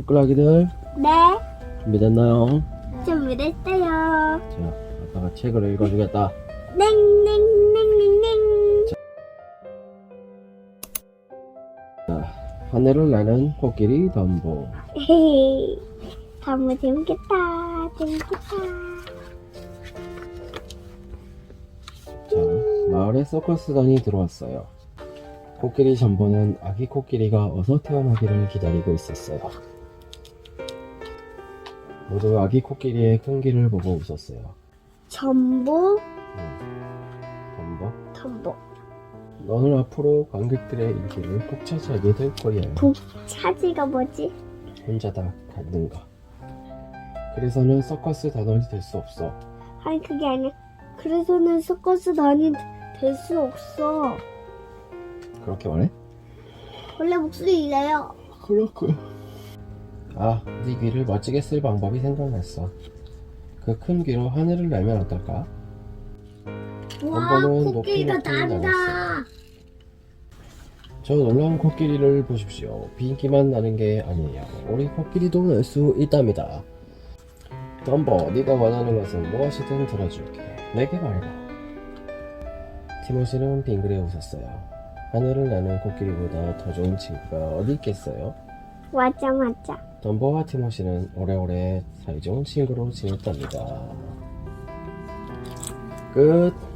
부끄러기들 네, 준비됐나요? 준비됐어요. 자, 아빠가 책을 읽어주겠다. 땡땡땡땡땡. 하늘을 나는 코끼리 덤보. 헤헤. 너무 재밌겠다. 재밌겠다. 자, 마을에 서커스단이 들어왔어요. 코끼리 전보는 아기 코끼리가 어서 태어나기를 기다리고 있었어요. 모두 아기 코끼리의 끈기를 보고 웃었어요. 전보, 덤보, 전보. 너는 앞으로 관객들의 인기를 북차지하게 될 거야. 차지가 뭐지? 혼자 다 갖는가. 그래서는 서커스 단원이 될 수 없어. 아니 그게 아니야. 그래서는 서커스 단이 될 수 없어. 그렇게 말해? 원래 목소리 이래요. 그렇군. 아, 네 귀를 멋지게 쓸 방법이 생각났어. 그 큰 귀로 하늘을 날면 어떨까? 와, 전보는 코끼리가 높이 난다. 저 놀라운 코끼리를 보십시오. 비인기만 나는 게 아니에요. 우리 코끼리도 날 수 있답니다. 덤버, 네가 원하는 것은 무엇이든 들어줄게. 내게 말해봐. 티모시는 빙그레 웃었어요. 하늘을 나는 코끼리보다 더 좋은 친구가 어디 있겠어요? 맞아, 맞아. 덤버와 티모시는 오래오래 사이좋은 친구로 지냈답니다. 끝.